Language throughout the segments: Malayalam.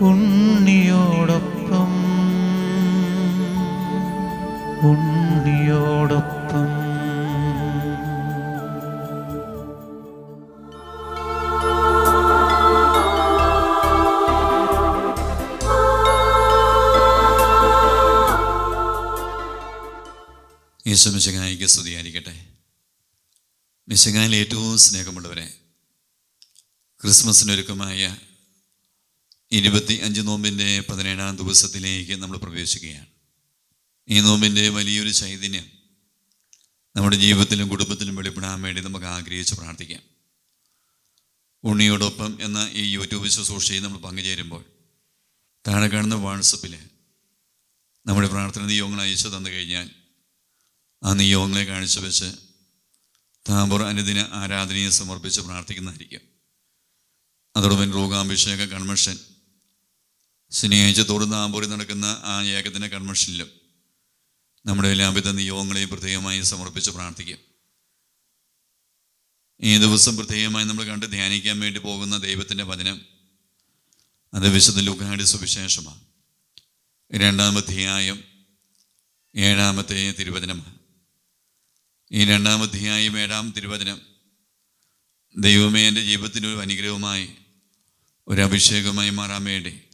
ഉണ്ണിയോടൊപ്പം ഉണ്ണിയോടൊപ്പം. യേശു മിശങ്ങായിക്ക് സ്തുതിയായിരിക്കട്ടെ. മിശങ്ങായിൽ ഏറ്റവും സ്നേഹമുള്ളവരെ ക്രിസ്മസിനൊരുക്കമായ ഇരുപത്തി അഞ്ച് നോമ്പിന്റെ പതിനേഴാം ദിവസത്തിലേക്ക് നമ്മൾ പ്രവേശിക്കുകയാണ്. ഈ നോമ്പിന്റെ വലിയൊരു ചൈതന്യം നമ്മുടെ ജീവിതത്തിലും കുടുംബത്തിലും വെളിപ്പെടാൻ വേണ്ടി നമുക്ക് ആഗ്രഹിച്ച് പ്രാർത്ഥിക്കാം. ഉണ്ണിയോടൊപ്പം എന്ന ഈ യൂട്യൂബ് ശുശ്രൂഷയിൽ നമ്മൾ പങ്കുചേരുമ്പോൾ താഴെ കാണുന്ന വാട്സപ്പിൽ നമ്മുടെ പ്രാർത്ഥന നിയോഗങ്ങൾ അയച്ചു തന്നു കഴിഞ്ഞാൽ ആ നിയോഗങ്ങളെ കാണിച്ചു വെച്ച് താമ്പൂർ അനുദിന ആരാധനയെ സമർപ്പിച്ച് പ്രാർത്ഥിക്കുന്നതായിരിക്കും. അതോടൊപ്പം രോഗാഭിഷേക കൺവെൻഷൻ ശനിയാഴ്ച തോറും താമ്പൂരിൽ നടക്കുന്ന ആ ഏകദിന കൺവെൻഷനിലും നമ്മുടെ എല്ലാവിധ നിയോഗങ്ങളെയും പ്രത്യേകമായി സമർപ്പിച്ച് പ്രാർത്ഥിക്കും. ഈ ദിവസം പ്രത്യേകമായി നമ്മൾ കണ്ട് ധ്യാനിക്കാൻ വേണ്ടി പോകുന്ന ദൈവത്തിന്റെ വചനം അത് വിശുദ്ധ ലുക്കാടി സുവിശേഷമാണ്. രണ്ടാമധ്യായം ഏഴാമത്തെ തിരുവചനമാണ്. ഈ രണ്ടാമധ്യായം ഏഴാം തിരുവചനം ദൈവമേ എന്റെ ജീവിതത്തിന്റെ ഒരു അനുഗ്രഹമായി ഒരു അഭിഷേകമായി മാറാൻ വേണ്ടി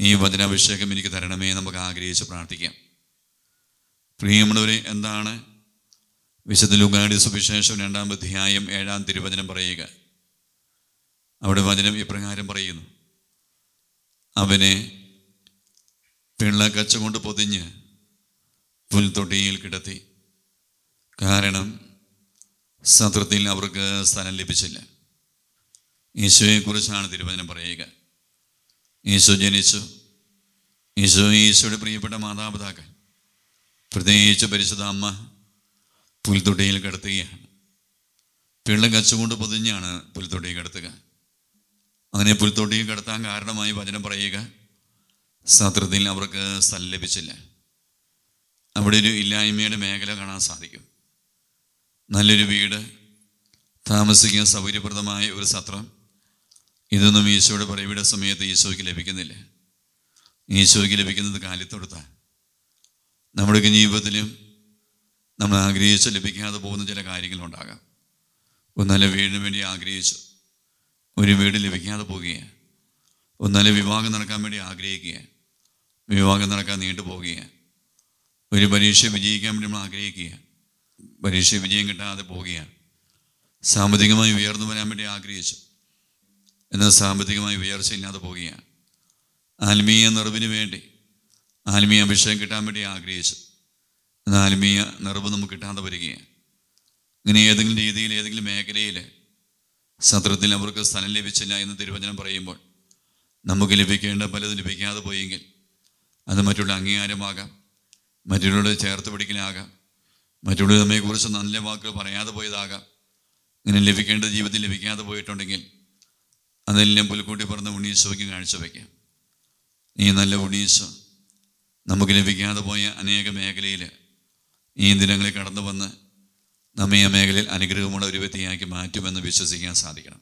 ഈ വചനാഭിഷേകം എനിക്ക് തരണമേ നമുക്ക് ആഗ്രഹിച്ച് പ്രാർത്ഥിക്കാം. പ്രിയമുള്ളവരെ എന്താണ്? വിശുദ്ധ ലുഗാടി സുവിശേഷം രണ്ടാം അധ്യായം ഏഴാം തിരുവചനം പറയുക. അവിടെ വചനം ഇപ്രകാരം പറയുന്നു. അവനെ പിള്ളക്കച്ച കൊണ്ട് പൊതിഞ്ഞ് പുൽത്തൊട്ടിയിൽ കിടത്തി. കാരണം സത്രത്തിൽ അവർക്ക് സ്ഥലം ലഭിച്ചില്ല. യേശുവെക്കുറിച്ചാണ് തിരുവചനം പറയുക. ഈശോ ജനിച്ചു. ഈശോ ഈശോയുടെ പ്രിയപ്പെട്ട മാതാപിതാക്കൾ. പ്രത്യേകിച്ച് പരിശുദ്ധ അമ്മ പുൽത്തൊട്ടിയിൽ കിടത്തുകയാണ്. പിള്ള കച്ചുകൊണ്ട് പൊതിഞ്ഞാണ് പുൽത്തൊട്ടിയിൽ കിടത്തുക. അങ്ങനെ പുൽത്തൊട്ടിയിൽ കിടത്താൻ കാരണമായി വചനം പറയുക സത്രത്തിൽ അവർക്ക് സ്ഥലം ലഭിച്ചില്ല. അവിടെ ഒരു ഇല്ലായ്മയുടെ മേഖല കാണാൻ സാധിക്കും. നല്ലൊരു വീട് താമസിക്കാൻ സൗകര്യപ്രദമായ ഒരു സത്രം ഇതൊന്നും ഈശോയുടെ പറയുടെ സമയത്ത് ഈശോയ്ക്ക് ലഭിക്കുന്നില്ല. ഈശോയ്ക്ക് ലഭിക്കുന്നത് കാലിത്തൊടുത്താൽ നമ്മുടെ ജീവിതത്തിലും നമ്മൾ ആഗ്രഹിച്ച് ലഭിക്കാതെ പോകുന്ന ചില കാര്യങ്ങളുണ്ടാകാം. ഒരു നല്ല വീടിന് വേണ്ടി ആഗ്രഹിച്ചു ഒരു വീട് ലഭിക്കാതെ പോവുകയാണ് ഒരു നല്ല വിവാഹം നടക്കാൻ വേണ്ടി ആഗ്രഹിക്കുക വിവാഹം നടക്കാൻ നീണ്ടു പോവുകയാണ് ഒരു പരീക്ഷ വിജയിക്കാൻ വേണ്ടി നമ്മൾ ആഗ്രഹിക്കുക പരീക്ഷ വിജയം കിട്ടാതെ പോവുകയാണ് സാമ്പത്തികമായി ഉയർന്നു വരാൻ വേണ്ടി ആഗ്രഹിച്ചു. എന്നാൽ സാമ്പത്തികമായി ഉയർച്ചയില്ലാതെ പോവുകയാണ്. ആത്മീയ നിറവിന് വേണ്ടി ആത്മീയ അഭിഷേകം കിട്ടാൻ വേണ്ടി ആഗ്രഹിച്ചു. എന്നാൽ ആത്മീയ നിറവ് നമുക്ക് കിട്ടാതെ വരികയാണ്. ഇങ്ങനെ ഏതെങ്കിലും രീതിയിൽ ഏതെങ്കിലും മേഖലയിൽ സത്രത്തിൽ അവർക്ക് സ്ഥലം ലഭിച്ചില്ല എന്ന് തിരുവചനം പറയുമ്പോൾ നമുക്ക് ലഭിക്കേണ്ട പലതും ലഭിക്കാതെ പോയെങ്കിൽ അത് മറ്റുള്ള അംഗീകാരമാകാം മറ്റുള്ളവരുടെ ചേർത്ത് പിടിക്കലാകാം മറ്റുള്ളവർ നമ്മെക്കുറിച്ച് നല്ല വാക്കുകൾ പറയാതെ പോയതാകാം. ഇങ്ങനെ ലഭിക്കേണ്ട ജീവിതത്തിൽ ലഭിക്കാതെ പോയിട്ടുണ്ടെങ്കിൽ അതെല്ലാം പുൽക്കൂട്ടി പറഞ്ഞ ഉണ്ണീശോയ്ക്ക് കാഴ്ചവെക്കാം ഈ നല്ല ഉണീശോ നമുക്ക് ലഭിക്കാതെ പോയ അനേക മേഖലയിൽ ഈ ദിനങ്ങളിൽ കടന്നു വന്ന് നമ്മെ ആ മേഖലയിൽ അനുഗ്രഹമുള്ള ഒരു വ്യക്തിയാക്കി മാറ്റുമെന്ന് വിശ്വസിക്കാൻ സാധിക്കണം.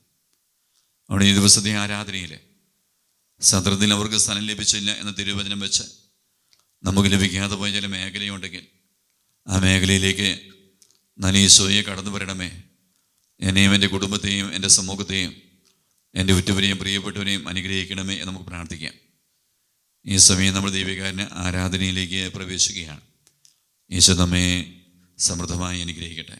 അവിടെ ഈ ദിവസത്തെ ആരാധനയിൽ സത്രത്തിൽ അവർക്ക് സ്ഥലം ലഭിച്ചില്ല എന്ന തിരുവചനം വെച്ച് നമുക്ക് ലഭിക്കാതെ പോയ ചില മേഖലയുണ്ടെങ്കിൽ ആ മേഖലയിലേക്ക് നനീശോയെ കടന്നു വരണമേ. എന്നെയും എന്റെ കുടുംബത്തെയും എന്റെ സമൂഹത്തെയും എന്റെ ഉറ്റവരെയും പ്രിയപ്പെട്ടവരെയും അനുഗ്രഹിക്കണമേ എന്ന് നമുക്ക് പ്രാർത്ഥിക്കാം. ഈ സമയം നമ്മൾ ദൈവികാരന് ആരാധനയിലേക്ക് പ്രവേശിക്കുകയാണ്. ഈശോ നമ്മെ സമൃദ്ധമായി അനുഗ്രഹിക്കട്ടെ.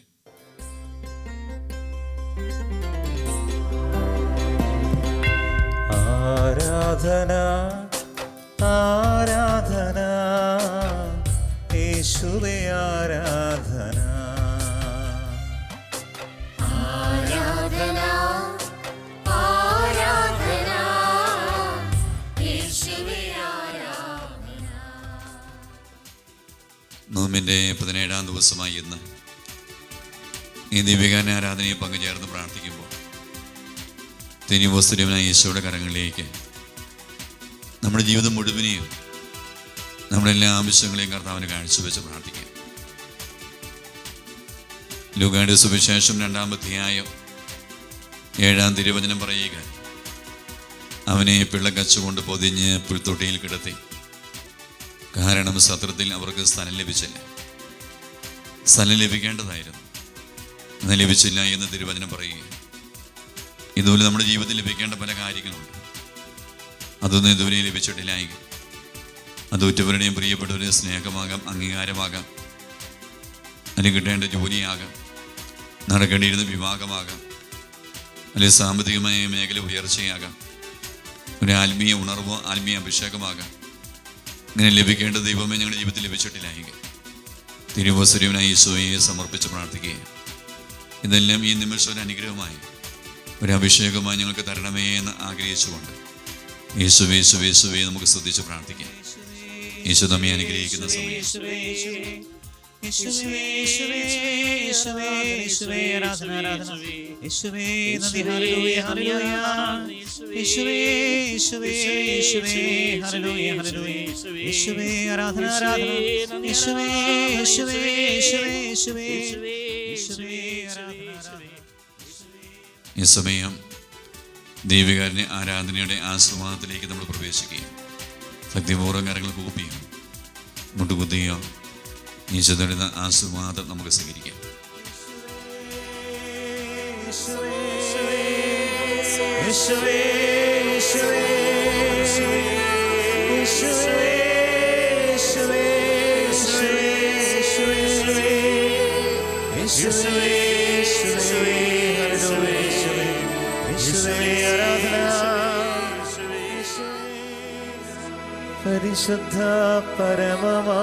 ആരാധന ആരാധന. നോമ്പിന്റെ പതിനേഴാം ദിവസമായി ഇന്ന് ഈ ദിവ്യകാന ആരാധനയെ പങ്കുചേർന്ന് പ്രാർത്ഥിക്കുമ്പോൾ തിരുവസ്തുര്യവനായ ഈശോയുടെ കരങ്ങളിലേക്ക് നമ്മുടെ ജീവിതം മുഴുവനെയും നമ്മുടെ എല്ലാ ആവശ്യങ്ങളെയും കർത്താവിന് കാഴ്ചവെച്ച് പ്രാർത്ഥിക്കാം. ലുഗായുടെ സുവിശേഷം രണ്ടാം അധ്യായം ഏഴാം തിരുവചനം പറയുക അവനെ പിള്ളക്കച്ചുകൊണ്ട് പൊതിഞ്ഞ് പുൽത്തൊട്ടിയിൽ കിടത്തി. കാരണം സത്രത്തിൽ അവർക്ക് സ്ഥലം ലഭിച്ചില്ല. സ്ഥലം ലഭിക്കേണ്ടതായിരുന്നു. എന്നാൽ ലഭിച്ചില്ല എന്ന് തിരുവചനം പറയുക ഇതുപോലെ നമ്മുടെ ജീവിതത്തിൽ ലഭിക്കേണ്ട പല കാര്യങ്ങളുണ്ട്. അതൊന്നും ഇതുവരെ ലഭിച്ചിട്ടില്ലായെങ്കിൽ അത് ഉറ്റവരുടെയും പ്രിയപ്പെട്ടവരുടെയും സ്നേഹമാകാം അംഗീകാരമാകാം അതിന് കിട്ടേണ്ട ജോലിയാകാം നടക്കേണ്ടിയിരുന്ന വിവാഹമാകാം അല്ലെങ്കിൽ സാമ്പത്തികമായ മേഖല ഉയർച്ചയാകാം ഒരു ആത്മീയ ഉണർവോ ആത്മീയ അഭിഷേകമാകാം. ഇങ്ങനെ ലഭിക്കേണ്ട ദൈവമേ ഞങ്ങളുടെ ജീവിതത്തിൽ ലഭിച്ചിട്ടില്ലായെങ്കിൽ തിരുവസരവനായി ഈശോയെ സമർപ്പിച്ച് പ്രാർത്ഥിക്കുകയും ഇതെല്ലാം ഈ നിമിഷം ഒരു അനുഗ്രഹമായി ഒരു അഭിഷേകമായി ഞങ്ങൾക്ക് തരണമേ എന്ന് ആഗ്രഹിച്ചുകൊണ്ട് യേശുവേ യേശുവേ യേശുവേ നമുക്ക് ശ്രദ്ധിച്ച് പ്രാർത്ഥിക്കാം യേശു നമ്മെ അനുഗ്രഹിക്കുന്ന സമയം ഈ സമയം ദൈവികാരനെ ആരാധനയുടെ ആശ്രമത്തിലേക്ക് നമ്മൾ പ്രവേശിക്കുകയും ഭക്തിപൂർവം കരങ്ങൾ കൂപ്പിയും മുട്ടുകുത്തിയോ ഈശോയുടെ ആശ്രമാദം നമുക്ക് സ്വീകരിക്കാം. പരിശുദ്ധ പരമമാ